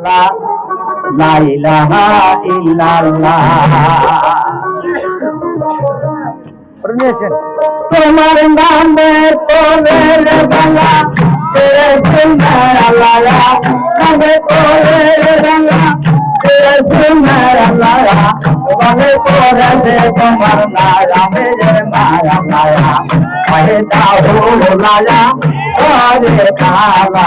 لا إله إلا الله. Permission. Perumal மேல் போவேல பலா பேசுமரலா கங்கை போவேலா பேசுமரலா வகை போறது மரநாளா மரநாளா மகிழ்ந்தா ஓலாலா ஓரே காலா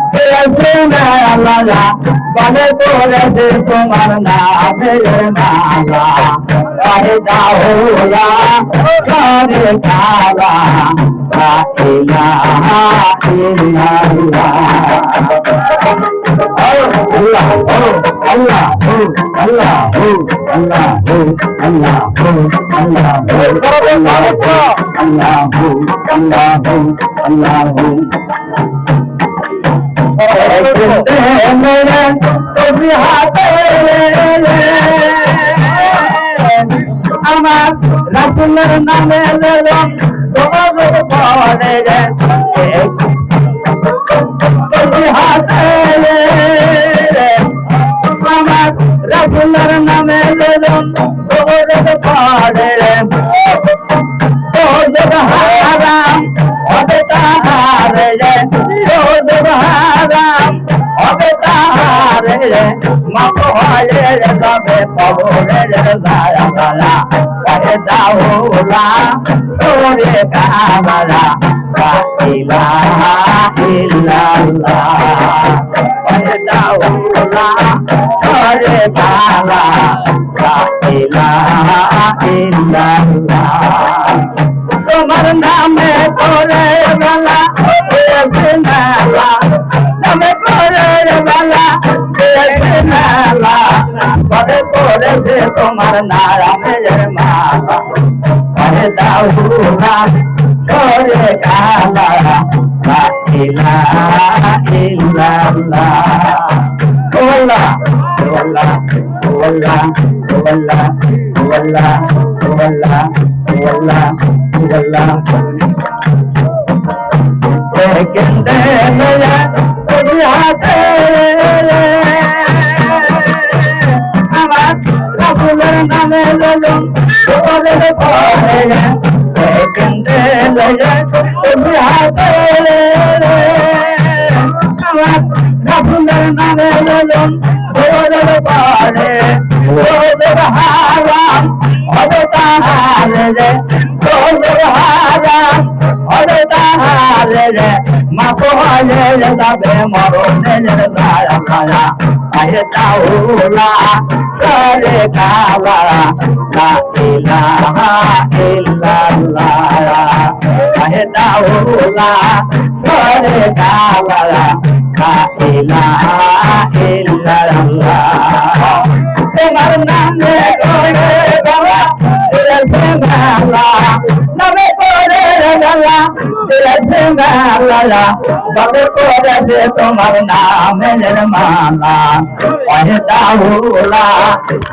করে লা ইলাহা তবে করে লা ইলাহা বলে করে দে তোমার নাম রে মালা কহে দাও লা করে কালা লা ইলাহা ইল্লাল্লাহ Allah, oh, Allah, oh, Allah, oh, Allah, oh, আমার রাসুলের নামে তোমার পরে আমার নামে তোমার পরে হারাম হবে তাহার রাম অবতারে মাপ হলে তবে কবরে গালা করে দাওলা তোরে কামালা তোমার নাম করে করে দে তোমার নামে মালা করে দাউলা করে কালা লা ইলাহা ইল্লাল্লাহ OLA OLA OLA OLA OLA OLA OLA OLA কেন্দে মেরা হাতে కండలయం కోడల కోడలయం కండలయం నమలయం కోడల పాడే కోడల హారం అవతారాలే కోడల హారం হলদারে মাফো হলে যাবে মরণে যায়া আয়ে তাওলা করে কালা লা ইলাহা ইল্লাল্লাহ আয়ে তাওলা করে কালা লা ইলাহা ইল্লাল্লাহ তোমার নামে করে বাবা তোর প্রেম আল্লাহ মালা তিলকের মালা বদ করেছে তোমার নামের মালা। ওহে তাহুলা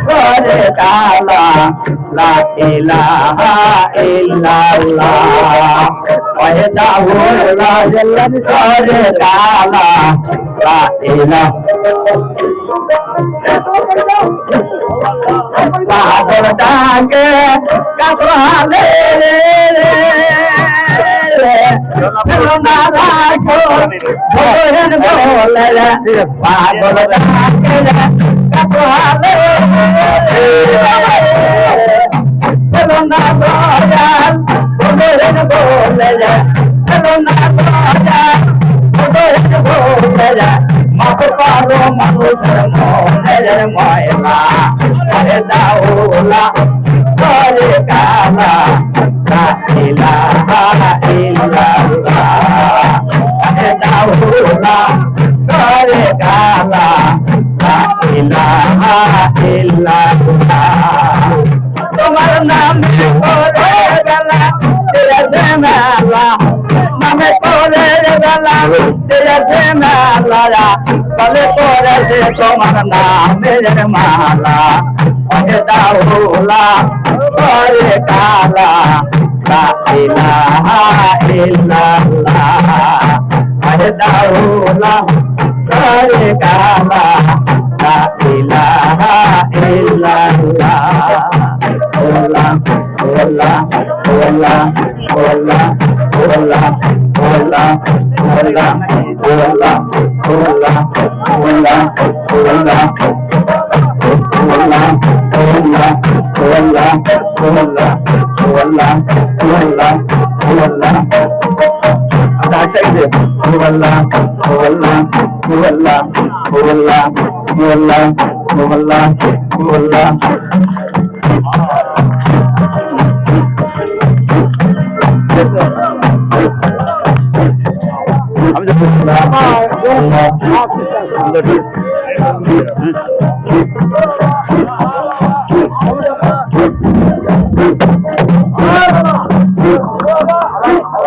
করে তালা লা ইলাহা ইল্লাল্লাহ। ওহে তাহুলা জল্লান করে তালা লা ইলাহা। পাগল ডাকে কাপালে রে রে মাপ পারো মানুষের মনের ময়লা করে দাওলা করে কালা লা ইলাহা করে لا طارق لا إله إلا الله তোমার নামে করে গেলা তেরা দেনালা নামে করে গেলা তেরা দেনালা করে যে তোমার নামের মালা অগে করে কালা دعونا طريق ما لا إله إلا الله الله الله الله الله الله الله الله الله الله الله الله والله والله والله والله والله ಸೈಜ್ ಹೂವಲ್ಲ ಹೂವಲ್ಲ ಹೂವಲ್ಲ ಹೂವಲ್ಲ ಹೂವಲ್ಲ ಹೂವಲ್ಲ ಹೂವಲ್ಲ ಹ್ಮ್